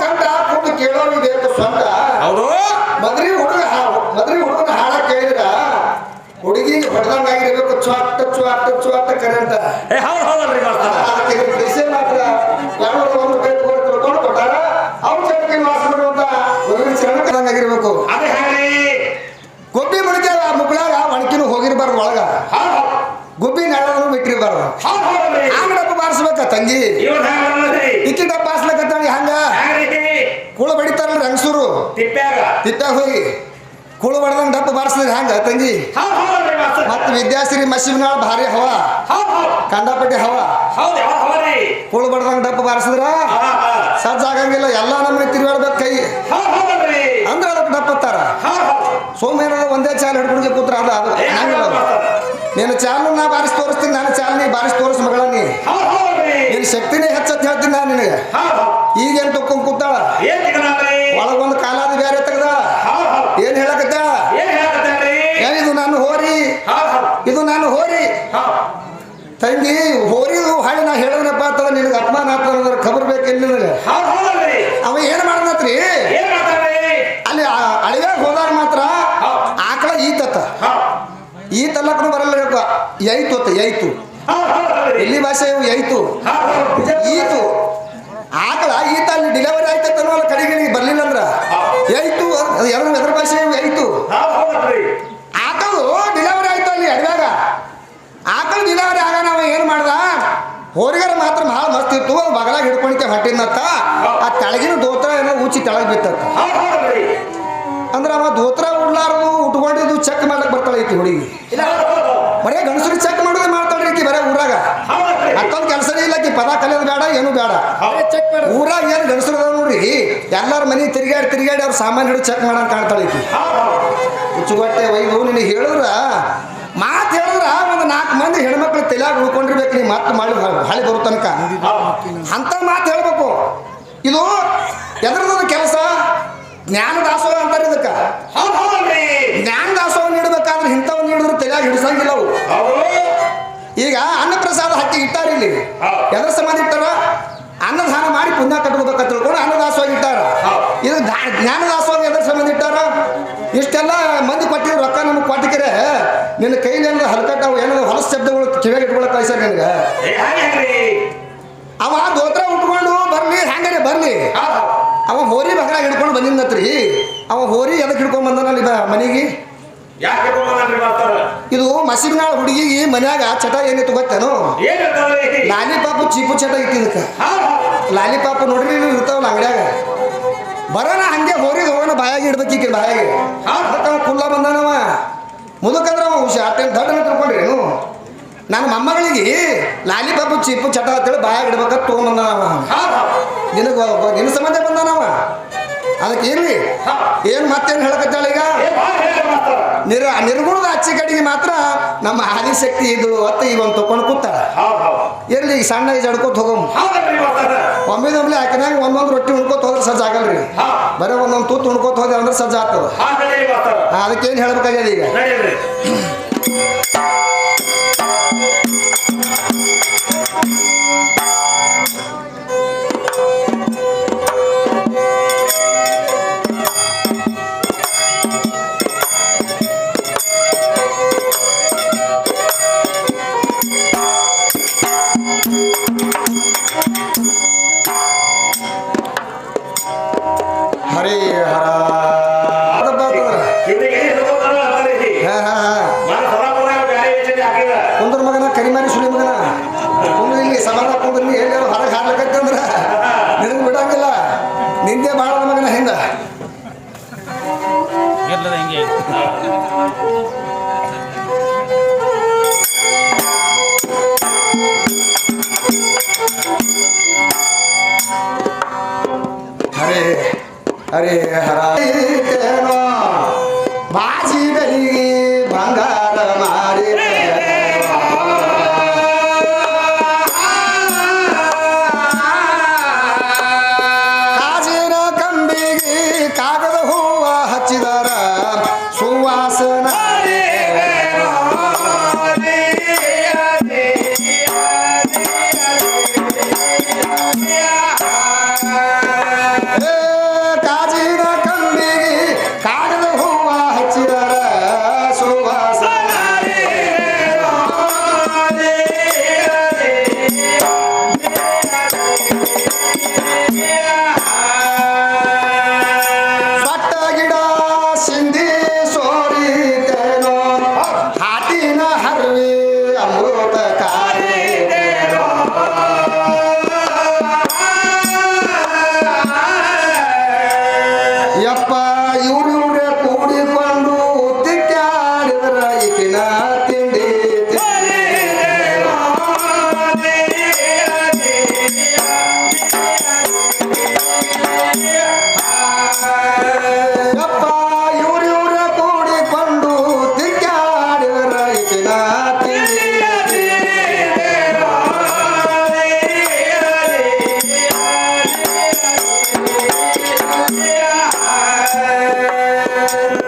ಕಂಡ ಕುಂದು ಕೇಳೋರು ಬೇಕು ಸ್ವಂತ ಹೌದು. ಮದ್ರಿ ಹುಡುಗ ಮದ್ರಿ ಹುಡುಗನ ಹಾಡ ಕೇಳಿದ್ರ? ಹುಡುಗಿ ಹೊಡೆದಂಗಾಗಿರ್ಬೇಕು ಚ್ವಾಟ್ ಚ್ವಾಟ್ ಚ್ವಾಟ್ ಕರೆ ಅಂತ. ಅದಕ್ಕೆ ಮಾತ್ರ ಯಾರೋ ಒಂದು ಕೈ ತಗೊಂಡು ತಿಳ್ಕೊಂಡು ಕೊಟ್ಟಾರ ಅವ್ರ ಚಟಕ್ಕೆ ವಾಸ ಮಾಡುವಂತ ಹುಡುಗನ ಚರಣಕದಂಗಾಗಿರ್ಬೇಕು ಅದೇ ಹೇಳಿ ಗೊಬ್ಬಿ ಮುಳಿಕೆ ಮುಗ್ಳಾಗ ಒಣಕಿನೂ ಹೋಗಿರ್ಬಾರ್ದು ಒಳಗ ಹೌದು ಗುಬ್ಬಿ ನೆಳನು ಬಿಟ್ಟಿರ್ಬಾರ್ದು ಹೌದು ಹೌದಲ್ರಿ ಆಗ ಡಬ್ಬ ಬಾರಿಸ್ಬೇಕ ಟಿಕೆಟ್ ಬಾರಿಸ್ಲಕತ್ತಾಳಿ ಹಂಗ. ಕುಳ ಬಡಿತಾರಲ್ಲ ರಂಗಸೂರು ತಿಪ್ಪ್ಯಾಗ. ಹೋಗಿ. ಕುಳು ಬಡದಂಗ ಡಪ್ಪ ಬಾರಿಸಿದ್ರೆ ಹಂಗ ತಂಗಿ. ಮತ್ತ ವಿದ್ಯಾಶ್ರೀ ಮಸೀಬ್ನಾಳ ಭಾರಿ ಹವ. ಕಂಡಾಪಟ್ಟಿ ಹವ. ಕುಳು ಬಡದಂಗ ಡಪ್ಪ ಬಾರಿಸಿದ್ರ? ಹಾ ಆಗಂಗಿಲ್ಲ ಸಜ್ಜಾಗಂಗಿಲ್ಲ ಎಲ್ಲಾ ನಮ್ಮ ತಿರುಗಾಡ್ಬೇಕು ಕೈ. ಅಂದ್ರೆ ಅದಕ್ಕೆ ಡಪ್ಪತ್ತಾರ ಸೋಮೇನ ಒಂದೇ ಚಾಲ್ ಹಿಡ್ಕೊಂಡು ಕೂತ್ರ ಅದ ಅದು. ನೀನು ಚಾಲು ನಾ ಬಾರಿಸಿ ತೋರಿಸ್ತೀನಿ ನಾನು ಚಾಲ್ ನೀ ಬಾರಿಸಿ ತೋರಿಸ್ ಮಗಳ ನೀ. ನಿನ್ ಶಕ್ತಿನೇ ಹೆಚ್ಚತ್ ಹೇಳ್ತೀನಿ ನಾನು ನಿನಗೆ. ಈಗೇನ್ ತಕ್ಕೊಂಡ್ ಕೂತಾಳ ಒಳಗೊಂದು ಕಾಲಾದ ಬೇರೆ ತೆಗ್ದ ಏನ್ ಹೇಳಕತ್ತ ಇದು ನಾನು ಹೋರಿ. ಇದು ನಾನು ಹೋರಿ. ತಂಗಿ ಹೋರಿ ಹಾಳೆ ನಾ ಹೇಳಿದ್ನಪ್ಪ ಅಂತ ನಿನಗೆ ಅಪಮಾನ ಆಗ್ತದ ಖಬರ್ ಬೇಕಿಲ್ಲ ನಿನಗೆ? ಅವ ಏನ್ ಮಾಡ್ದತ್ರಿ? ಅಲ್ಲಿ ಅಳಿವ್ಯಾಗ ಹೋದಾಗ ಮಾತ್ರ. ಆಕಳ ಈತತ್ತ. ಈ ತಲ್ಲಕ್ಕೂ ಬರಲ್ಲ ಐತು ಅತ್ತ ಐತು ಇಲ್ಲಿ ಭಾಷೆ ಐತು ಈತು. ಆಕಳ ಈತ ಅಲ್ಲಿ ಡಿಲೆವರಿ ಆಯ್ತು ತನ್ನ ಕಡೆಗಳಿಗೆ ಬರ್ಲಿಲ್ಲ ಅಂದ್ರ ಐತು ಎರಡು ಎದ್ರ ಭಾಷೆ ಐತು ಆಕಳು ಡಿಲಿವರಿ ಆಯ್ತು ಅಲ್ಲಿ ಅಡವ್ಯಾಗ ಆಕಳು ಡಿಲೆವರಿ ಆಗ ನಾವು ಏನು ಮಾಡ್ದ? ಹೋರಿಗರ ಮಾತ್ರ ಭಾಳ ಮಸ್ತ್ ಇತ್ತು. ಬಗಲಾಗ ಹಿಡ್ಕೊಳಿಕೆ ಹೊಟ್ಟಿನತ್ತ. ಆ ತೆಳಗಿನ ದೋತ್ರ ಏನೋ ಉಚ್ಚಿ ತೆಳಗ್ ಬಿತ್ತತ್ತ. ಅಂದ್ರ ಅವ ದೋತ್ರ ಉಡ್ಲಾರ್ದು ಉಟ್ಕೊಂಡಿದ್ದು ಚೆಕ್ ಮಾಡಕ್ ಬರ್ತಾಳೆ ಐತಿ ಹುಡುಗಿ. ಬರೇ ಗಂಡಸರು ಚೆಕ್ ಮಾಡೋದೇ ಮಾಡ್ತಾಳ್ರಿ ಈಕಿ ಬರೇ ಊರಾಗ ಮತ್ತೊಂದು ಕೆಲಸನೇ ಇಲ್ಲ ಪದ ಕಲಿಯೋದು ಬೇಡ ಏನು ಬೇಡ. ಹೌದು ಚೆಕ್ ಮಾಡಿ ಊರಾಗ ಏನು ಗಂಡಸರು ನೋಡ್ರಿ ಎಲ್ಲಾರ ಮನೆ ತಿರುಗಾಡಿ ತಿರುಗಾಡಿ ಅವ್ರ ಸಾಮಾನು ಹಿಡಿದು ಚೆಕ್ ಮಾಡ ಕಾಣ್ತಾಳೆ ಹುಚ್ಚುಗಟ್ಟೆ ಒಯ್ದು ನಿನಗೆ ಹೇಳಿದ್ರ? ಮಾತು ಹೇಳಿದ್ರ? ಒಂದು ನಾಲ್ಕು ಮಂದಿ ಹೆಣ್ಮಕ್ಳು ತಲೆಯಾಗ ಉಳ್ಕೊಂಡಿರ್ಬೇಕು ನೀ ಮಾತು ಮಾಡಿ ಹಳಿ ಬರೋ ತನಕ. ಅಂತ ಮಾತು ಹೇಳ್ಬೇಕು. ಇದು ಎದ್ರದ ಕೆಲಸ ಜ್ಞಾನ ದಾಸೋಹ ಅಂತಾರೆ ಇದಕ್ಕೆ. ಜ್ಞಾನ ದಾಸೋಹ ನೀಡಬೇಕಾದ್ರೆ ಇಂಥವ್ ನೀಡಿದ್ರು ತಲೆಯಾಗ ಹಿಡಿಸಂಗಿಲ್ಲ ಅವು ಈಗ ಅನ್ನಪ್ರಸಾದ ಹಕ್ಕಿ ಇಟ್ಟಾರ ಇಲ್ಲಿ. ಎಲ್ಲ ಎದ್ರ ಸಮಾಧಿ ಇಟ್ಟಾರ? ಅನ್ನದಾನ ಮಾಡಿ ಪುಣ್ಯ ಕಟ್ಕೋಬೇಕಂತ ತಿಳ್ಕೊಂಡು ಅನ್ನದಾಸವಾಗಿ ಇಟ್ಟಾರ. ಇದು ಜ್ಞಾನದಾಸವಾಗಿ ಎದ್ರ ಸಂಬಂಧ ಇಟ್ಟಾರ? ಇಷ್ಟೆಲ್ಲ ಮಂದಿ ಕೊಟ್ಟಿದ್ರು ರೊಕ್ಕ ನಮಗೆ ಕೊಟ್ಟಿಕರೆ ನಿನ್ನ ಕೈಲಿ ನಾವು ಏನೋ ಹೊಲಸ ಶಬ್ದಗಳು ಕಿವಿಯಾಗಿ ಇಟ್ಕೊಳಕ್ ಕಳಿಸ ನಿನಗೆ? ಅವ ದೋತ್ರ ಉಟ್ಕೊಂಡು ಬರ್ಲಿ ಹ್ಯಾಂಗಾರೆ ಬರ್ಲಿ. ಅವ ಹೋರಿ ಬಗ್ಗೆ ಹಿಡ್ಕೊಂಡು ಬಂದಿದ್ದತ್ರಿ ಅವ ಹೋರಿ ಎದಕ್ಕೆ ಹಿಡ್ಕೊಂಡ್ ಬಂದಾನ ಅಲ್ಲಿ ಬ- ಮನೆಗೆ? ಇದು ಮಸೀಬ್ನಾಳ ಹುಡುಗಿಗೆ ಮನ್ಯಾಗ ಚಟ ಏನಿತ್ತು ಗೊತ್ತೇನು ಲಾಲಿ ಚೀಪು ಚಟ ಇತ್ತು ಇದಕ್ಕೆ ಲಾಲಿ ಲಾಲಿಪಾಪ್ ನೋಡ್ರಿ ನೀವು ಇರ್ತಾವಲ್ಲ ಅಂಗಡ್ಯಾಗ. ಬರೋಣ ಹಂಗೆ ಹೋರಿ ಹೋಗೋಣ ಬಾಯಾಗಿ ಇಡ್ಬೇಕಿಕ್ಕೆ ಬಾಯಾಗಿ. ಅವ ಕುಲ್ಲ ಬಂದಾನವ. ಮುದುಕಂದ್ರೆ ಅವ ಹುಷಾರ್ ಅಟ್ಟೆ ದೊಡ್ಡ ತಿಳ್ಕೊಂಡ್ರಿ ಏನು? ನನ್ನ ಮೊಮ್ಮಗಳಿಗೆ ಲಾಲಿಪಾಪು ಚೀಪು ಚಟ ಅಂತೇಳಿ ಬಾಯಾಗಿ ಇಡ್ಬೇಕಂತ ತೊಗೊಂಬಂದಾನವ ನಿನಗೆ ನಿನ್ನ ಸಂಬಂಧ ಬಂದಾನವ? ಅದಕ್ಕೆ ಇರ್ಲಿ ಏನು ಮತ್ತೇನು ಹೇಳಕತ್ತಾಳ ಈಗ? ನಿರ್ ನಿರ್ಗುಣದ ಅಚ್ಚಿ ಕಡೆಗೆ ಮಾತ್ರ ನಮ್ಮ ಆದಿಶಕ್ತಿ ಇದ್ಳು ಅತ್ತ ಈಗ ಒಂದು ತಕೊಂಡು ಹೌದು ಇರ್ಲಿ ಈಗ ಸಣ್ಣ ಈಗ ಜಡ್ಕೋತ ಹೋಗಮ್? ಒಮ್ಮೆ ಮಾಸ್ತರ ಒಮ್ಮಿದೊಮ್ಲೆ ಒಂದೊಂದು ರೊಟ್ಟಿ ಉಣ್ಕೋತ ಹೋದ್ರೆ ಸಜ್ಜ ಆಗಲ್ರಿ ಬರೀ ಒಂದೊಂದು ತೂತು ಉಣ್ಕೋತ ಹೋದ್ರೆ ಅಂದ್ರೆ ಸಜ್ಜ ಆಗ್ತದ ಅದಕ್ಕೆ ಏನ್ ಹೇಳ್ಬೇಕಾಗ್ಯದ ಈಗ? ಇರ್ಲದ ಹಿಂಗೆ ಹರೇ ಹರೇ ಹರ ಬಾಜಿ ಬೆಲಿಗೆ Amen.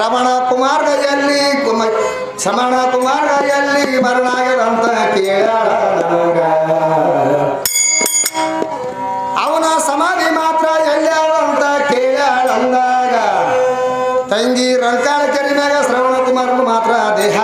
ಶ್ರವಣ ಎಲ್ಲಿ ಕುಮ ಶ್ರವಣ ಎಲ್ಲಿ ಮರಣಾಗದಂತ ನನಗ ಅವನ ಸಮಾಧಿ ಮಾತ್ರ ಎಲ್ಲ ಕೇಳಾಳ ಅಂದಾಗ ತಂಗಿ ರಂಕಾಳ ಕೆರಿ ಮ್ಯಾಗ ಶ್ರವಣ ಕುಮಾರನು ಮಾತ್ರ ದೇಹ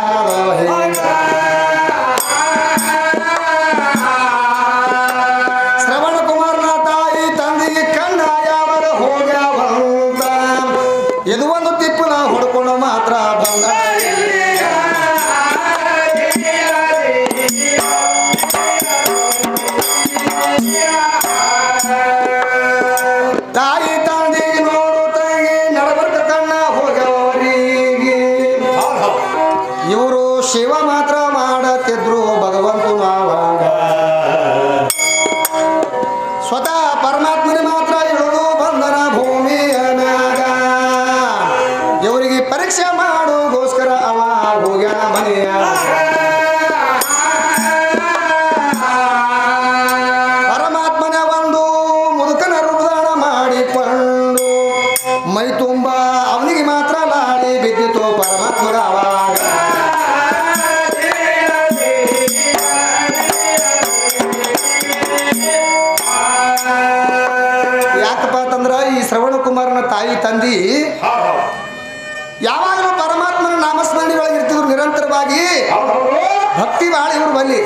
ಬಿದ್ದಿತು ಪರಮಾತ್ಮನ ಅವಾಗ ಯಾಕಪ್ಪ ಅಂತಂದ್ರ ಈ ಶ್ರವಣ ಕುಮಾರನ ತಾಯಿ ತಂದಿ ಯಾವಾಗಲೂ ಪರಮಾತ್ಮನ ನಾಮಸ್ಮರಣೆ ಒಳಗೆ ಇರ್ತಿದ್ರು ನಿರಂತರವಾಗಿ. ಭಕ್ತಿ ಬಾಳ ಇವ್ರು ಬಲ್ಲಿ.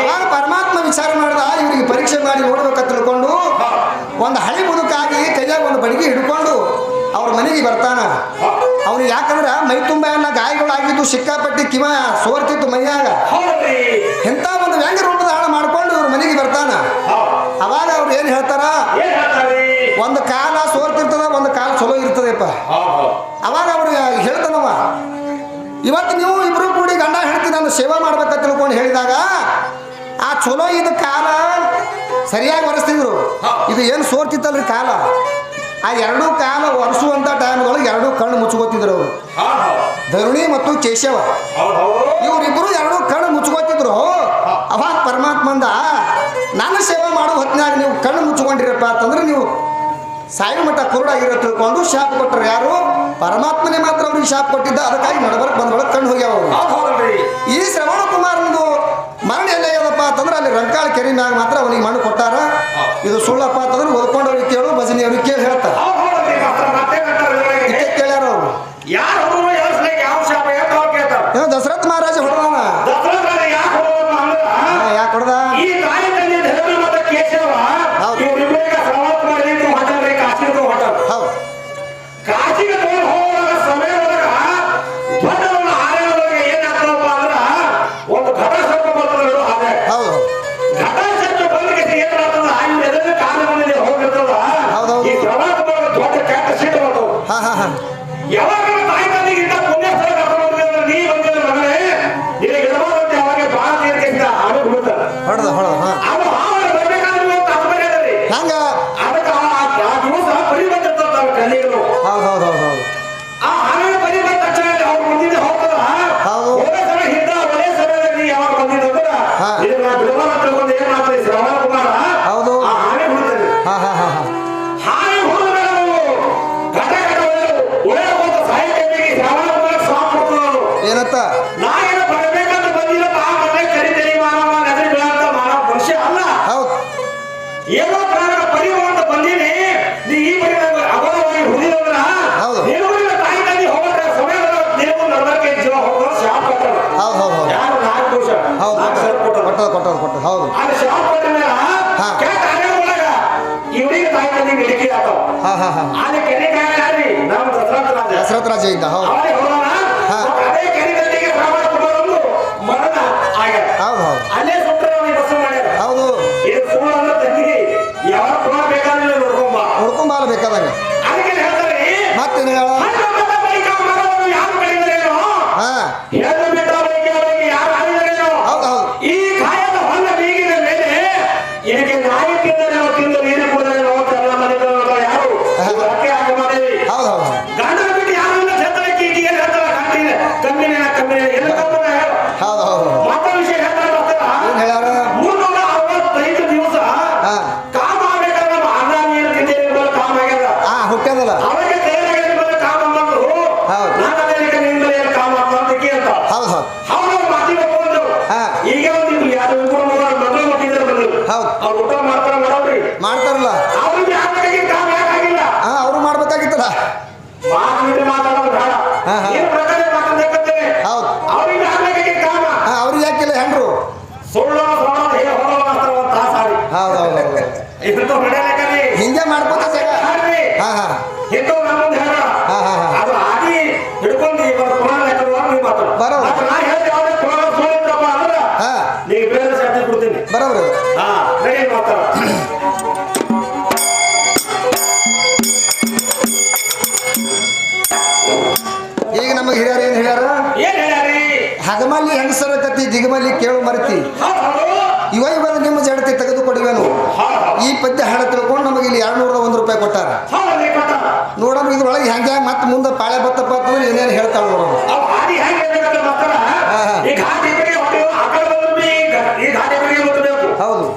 ಅವಾಗ ಪರಮಾತ್ಮ ವಿಚಾರ ಮಾಡಿದ, ಇವರಿಗೆ ಪರೀಕ್ಷೆ ಮಾಡಿ ನೋಡ್ಬೇಕಂತ ತಿಳ್ಕೊಂಡು ಒಂದು ಹಳಿ ಮುದುಕಾಗಿ ಕೈಯಾಗ ಒಂದು ಬಡಿಗೆ ಹಿಡ್ಕೊಂಡು ಅವ್ರ ಮನೆಗೆ ಬರ್ತಾನ. ಯಾಕಂದ್ರೆ ಮೈ ತುಂಬ ಎಲ್ಲ ಗಾಯಗಳಾಗಿದ್ದು ಸಿಕ್ಕಾಪಟ್ಟಿ ಕಿವ ಸೋರ್ತಿತ್ತು ಮೈಯಾಗ. ಎಂಥ ಒಂದು ವ್ಯಂಗ್ಯ ರೂಪದ ಹಾಳು ಮಾಡ್ಕೊಂಡು ಇವ್ರ ಮನೆಗೆ ಬರ್ತಾನ. ಅವಾಗ ಅವ್ರು ಏನು ಹೇಳ್ತಾರ? ಒಂದು ಕಾಲ ಸೋರ್ತಿರ್ತದ ಒಂದು ಕಾಲ ಚಲೋ ಇರ್ತದೆಪ್ಪ. ಅವಾಗ ಅವ್ರು ಹೇಳ್ತಾನವ ಇವತ್ತು ನೀವು ಇಬ್ರು ಕೂಡಿ ಗಂಡ ಹೆಂಡತಿ ನಾನು ಸೇವಾ ಮಾಡ್ಬೇಕಂತ ತಿಳ್ಕೊಂಡು ಹೇಳಿದಾಗ ಆ ಚಲೋ ಇದ್ದ ಕಾಲ ಸರಿಯಾಗಿ ಒರೆಸ್ತಿದ್ರು. ಇದು ಏನು ಸೋರ್ತಿತ್ತಲ್ರಿ ಕಾಲ? ಆ ಎರಡೂ ಕಾಲ ಟೈಮ್ ಟೈಮ್ದೊಳಗೆ ಎರಡೂ ಕಣ್ಣು ಮುಚ್ಕೋತಿದ್ರು ಅವರು. ಧರುಣಿ ಮತ್ತು ಕೇಶವ. ಇವರಿಬ್ಬರು ಎರಡೂ ಕಣ್ಣು ಮುಚ್ಕೋತಿದ್ರು. ಅವಾಗ ಪರಮಾತ್ಮಂದ ನಾನು ಸೇವೆ ಮಾಡೋ ಹೊತ್ತಿನಾಗ ನೀವು ಕಣ್ಣು ಮುಚ್ಕೊಂಡಿರಪ್ಪ ಅಂತಂದ್ರೆ ನೀವು ಸಾಯಿ ಮಠ ಕುರುಡಾಗಿರೋ ತಿಳ್ಕೊಂಡು ಶಾಪ್ ಕೊಟ್ಟರು ಯಾರು? ಪರಮಾತ್ಮನೇ ಮಾತ್ರ ಅವ್ರಿಗೆ ಶಾಪ್ ಕೊಟ್ಟಿದ್ದ. ಅದಕ್ಕಾಗಿ ನಡಬರ್ಕ್ ಬಂದೊಳಗೆ ಕಣ್ಣು ಹೋಗ್ಯಾವ ಈ ಶ್ರವಣ ಕುಮಾರನದು ಮರಣ ಎಲ್ಲ ಏನಪ್ಪ ಅಂತಂದ್ರೆ ಅಲ್ಲಿ ರಂಕಾಳ ಕೆರೆ ಮ್ಯಾಗ ಮಾತ್ರ ಅವನಿಗೆ ಮಣ್ಣು ಕೊಟ್ಟಾರ. ಇದು ಸುಳ್ಳಪ್ಪ ಅಂತಂದ್ರೆ ಓದ್ಕೊಂಡವ್ರಿಗೆ ಕೇಳು ಭಜನೆಯವ್ರಿಗೆ ಕೇಳಿ ಏನೋ ಪ್ರಾಣ ಅಂತ ಬಂದೀನಿ. ನೀ ಈ ಬರೀ ಅಗಲವಾಗಿ ಹೌದು. ನೀನು ತಾಯಿ ತಂದೆ ಹೋಗ್ರ ಸಮಯದ ನೀವು ಜೀವ ಹೋಗೋದು ಶಾಪ್ ಕೊಟ್ಟರು ಹೌದು ಹೌದು ಯಾರು ನಾಲ್ಕು ವರ್ಷ? ಹೌದು ನಾಲ್ಕು ಸಾವಿರ ಕೊಟ್ಟರು. ಹೌದು. ಆ ಶಾಪ್ ಕೊಟ್ಟ ಮೇಲೆ. ಕೆಟ್ಟ ಆನೆ ಒಳಗ ಇವರಿಗೆ ತಾಯಿ ತಂದೆ ಇಳಿಕೆ ಆತಾವ ಹಾ ಹಾ ಹಾ. ಆನೆ ಕೆರೆ ಕಾಯ ಯಾರಿ ನಮ್ಮ ರಾಜ. ದಶರಥ ರಾಜ ಇದ್ದ ಹೌದು. ಅವರೇ ಹೋಗೋಣ. ಹಾ. ಅದೇ ಕೆರೆ ತಂದೆಗೆ ರಾಮ ಕುಮಾರನ್ನು ಮರಣ. ಸಂಘಟನೆ